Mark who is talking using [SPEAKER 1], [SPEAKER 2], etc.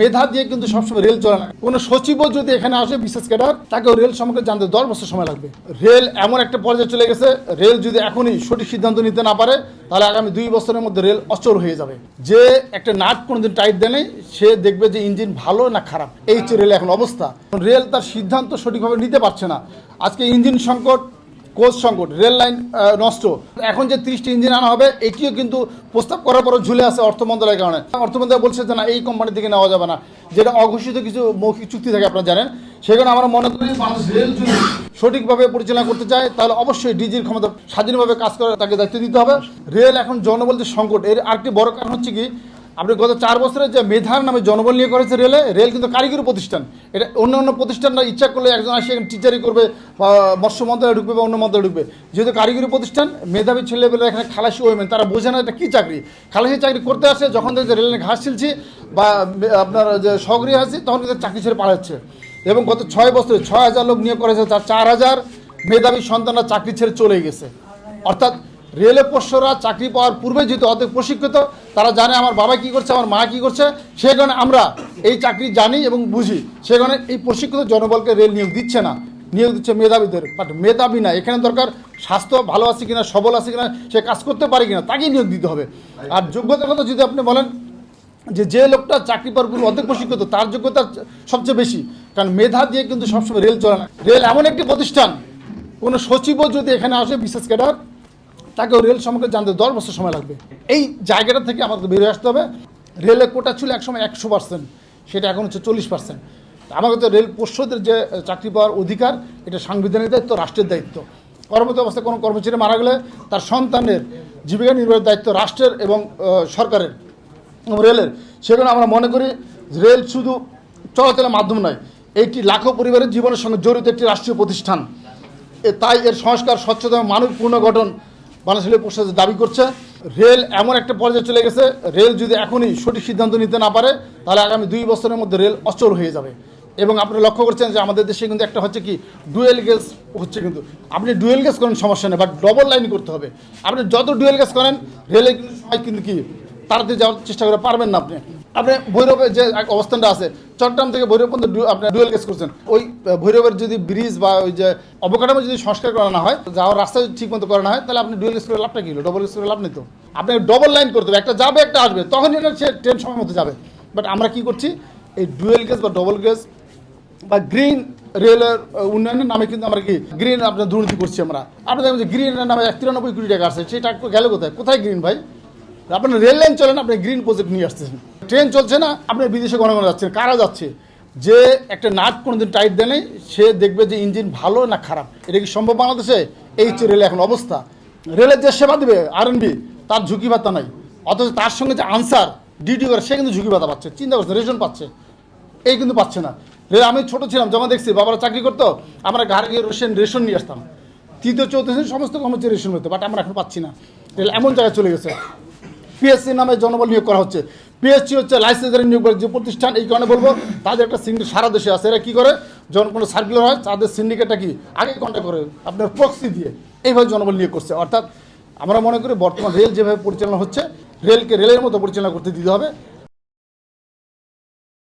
[SPEAKER 1] মেধা দিয়ে কিন্তু সবসময় রেল চলে না। কোনো সচিবও যদি এখানে আসে বিশেষ ক্যাডার তাকেও রেল সম্পর্কে জানতে দশ বছর সময় লাগবে। রেল এমন একটা পর্যায়ে চলে গেছে রেল যদি এখনই সঠিক সিদ্ধান্ত নিতে না পারে, তাহলে আগামী দুই বছরের মধ্যে রেল অচল হয়ে যাবে। যে একটা নাট কোনোদিন টাইট দেয় নেই, সে দেখবে যে ইঞ্জিন ভালো না খারাপ। এই হচ্ছে রেল এখন অবস্থা। রেল তার সিদ্ধান্ত সঠিকভাবে নিতে পারছে না। আজকে ইঞ্জিন সংকট কোচ সংকট, রেল লাইন নষ্ট। এখন যে ত্রিশটি ইঞ্জিন আনা হবে, এটিও কিন্তু প্রস্তাব করার পরও ঝুলে আছে অর্থ মন্ত্রণালয়ের কারণে। অর্থ মন্ত্রণালয় বলছে যে না, এই কোম্পানি থেকে নেওয়া যাবে না। যেটা অঘোষিত কিছু মৌখিক চুক্তি থাকে, আপনারা জানেন। সেখানে আমরা মনে করি মানুষ রেল যদি সঠিকভাবে পরিচালনা করতে চায়, তাহলে অবশ্যই ডিজির ক্ষমতা স্বাধীনভাবে কাজ করে তাকে দায়িত্ব দিতে হবে। রেল এখন জনবল যে সংকট, এর আরেকটি বড় কারণ হচ্ছে কি আপনি গত চার বছরে যে মেধার নামে জনবল নিয়ে করেছে রেলে, রেল কিন্তু কারিগরি প্রতিষ্ঠান। এটা অন্য অন্য প্রতিষ্ঠানরা ইচ্ছা করলে একজন আসে টিচারই করবে, বা মৎস্য মন্ত্রণালয়ে ঢুকবে বা অন্য মন্ত্রণালয়ে ঢুকবে। যেহেতু কারিগরি প্রতিষ্ঠান, মেধাবী ছেলেবেলা এখানে খালাসি ওয়েমেন তারা বোঝে না এটা কী চাকরি। খালাসি চাকরি করতে আসে, যখন দেখছে রেলের ঘাস ছিলছি, বা আপনার যে সক্রিয় আছি, তখন কিন্তু চাকরি ছেড়ে পালাচ্ছে। এবং গত ছয় বছরে ছয় হাজার লোক নিয়োগ করেছে, তার চার হাজার মেধাবী সন্তানরা চাকরি ছেড়ে চলে গেছে। অর্থাৎ রেলে পোষ্যরা চাকরি পাওয়ার পূর্বে যেহেতু অর্ধেক প্রশিক্ষিত, তারা জানে আমার বাবা কি করছে, আমার মা কি করছে। সে কারণে আমরা এই চাকরি জানি এবং বুঝি। সে কারণে এই প্রশিক্ষিত জনবলকে রেল নিয়োগ দিচ্ছে না। নিয়োগ দিচ্ছে মেধাবীদের। বাট মেধাবী না, এখানে দরকার স্বাস্থ্য ভালো আছে কিনা, সবল আছে কিনা, সে কাজ করতে পারে কিনা, তাকেই নিয়োগ দিতে হবে। আর যোগ্যতার কথা যদি আপনি বলেন যে যে লোকটা চাকরি পাওয়ার পূর্বে অর্ধেক প্রশিক্ষিত, তার যোগ্যতা সবচেয়ে বেশি। কারণ মেধা দিয়ে কিন্তু সবসময় রেল চলে না। রেল এমন একটি প্রতিষ্ঠান, কোনো সচিবও যদি এখানে আসে, বিশেষ ক্যাডার তাকেও রেল সম্পর্কে জানতে দশ বছর সময় লাগবে। এই জায়গাটা থেকে আমাদের বেরিয়ে আসতে হবে। রেলের কোটা ছিল একসময় একশো পার্সেন্ট, সেটা এখন হচ্ছে চল্লিশ পার্সেন্ট। আমাকে তো রেল পোষ্যদের যে চাকরি পাওয়ার অধিকার, এটা সাংবিধানিক দায়িত্ব, রাষ্ট্রের দায়িত্ব। কর্মরত অবস্থায় কোনো কর্মচারী মারা গেলে তার সন্তানের জীবিকা নির্বাহের দায়িত্ব রাষ্ট্রের এবং সরকারের এবং রেলের। সেখানে আমরা মনে করি রেল শুধু চলাচলের মাধ্যম নয় এইটি লাখো পরিবারের জীবনের সঙ্গে জড়িত একটি রাষ্ট্রীয় প্রতিষ্ঠান। তাই এর সংস্কার, স্বচ্ছতা মানব পুনর্গঠন বাংলাদেশের প্রশাসন দাবি করছে, রেল এমন একটা পর্যায়ে চলে গেছে, রেল যদি এখনই সঠিক সিদ্ধান্ত নিতে না পারে, তাহলে আগামী দুই বছরের মধ্যে রেল অচল হয়ে যাবে। এবং আপনারা লক্ষ্য করছেন যে আমাদের দেশে কিন্তু একটা হচ্ছে কি, ডুয়েল গেজ হচ্ছে কিন্তু, আপনি ডুয়েল গেজ করেন সমস্যা নেই, বাট ডবল লাইন করতে হবে। আপনি যত ডুয়েল গেজ করেন, রেলে কিন্তু সময় কিন্তু কি তাড়াতাড়ি যাওয়ার চেষ্টা করে পারবেন না আপনি। আপনি ভৈরবের যে অবস্থানটা আছে, চট্টগ্রাম থেকে ভৈরব পর্যন্ত আপনি ডুয়েল গেজ করছেন। ওই ভৈরবের যদি ব্রিজ বা ওই যে অবকাঠামো যদি সংস্কার করা না হয়, যাওয়ার রাস্তা যদি ঠিক মতো করা না হয়, তাহলে আপনি ডুয়েল গেজ করে লাভটা কি ডবল গেজ করে লাভ নিত তো? আপনি ডবল লাইন করতে হবে। একটা যাবে, একটা আসবে। তখন এটা সে ট্রেন সময় মতো যাবে। বাট আমরা কি করছি? এই ডুয়েল গেজ বা ডবল গেজ বা গ্রিন রেলের উন্নয়নের নামে কিন্তু আমরা কি গ্রিন আপনার দুর্নীতি করছি আমরা। আপনার দেখবেন যে গ্রিনের নামে এক তিরানব্বই কোটি টাকা আসছে। সেই টাকা গেল কোথায়? কোথায় গ্রিন ভাই? আপনার রেল লাইন চলে না আপনি গ্রিন প্রজেক্ট নিয়ে আসতেছেন। ট্রেন চলছে না আপনি বিদেশে ঘন ঘন যাচ্ছেন কারা যাচ্ছে? যে একটা নাট কোনোদিন টাইট দেয় সে দেখবে যে ইঞ্জিন ভালো না খারাপ। এটা কি সম্ভব বাংলাদেশে? এই হচ্ছে রেলে এখন অবস্থা। রেলের যে সেবা দেবে আর তার ঝুঁকি ভাতা নাই। অথচ তার সঙ্গে যে আনসার ডিউটি করে, সে কিন্তু ঝুঁকি ভাতা পাচ্ছে, চিন্তা করছে, রেশন পাচ্ছে। এই কিন্তু পাচ্ছে না। রে- আমি ছোট ছিলাম, যখন দেখছি বাবারা চাকরি করতো, আমরা ঘরে গিয়ে রেশন রেশন নিয়ে আসতাম। তৃতীয় শ্রেণি সমস্ত কর্মচারী রেশন হতো বাট আমরা এখন পাচ্ছি না। রেল এমন জায়গায় চলে গেছে। পিএসসি নামে জনবল নিয়োগ করা হচ্ছে। পিএসসি হচ্ছে লাইসেন্সের নিয়োগ যে প্রতিষ্ঠান, এই কারণে বলব, তাদের একটা সিন্ডিকেট সারা দেশে আছে। এরা কী করে? যখন কোনো সার্কুলার হয়, তাদের সিন্ডিকেটটা কি? আগে কন্ট্যাক্ট করে, আপনার প্রক্সি দিয়ে এইভাবে জনবল নিয়োগ করছে। অর্থাৎ আমরা মনে করি বর্তমান রেল যেভাবে পরিচালনা হচ্ছে, রেলকে রেলের মতো পরিচালনা করতে দিতে হবে।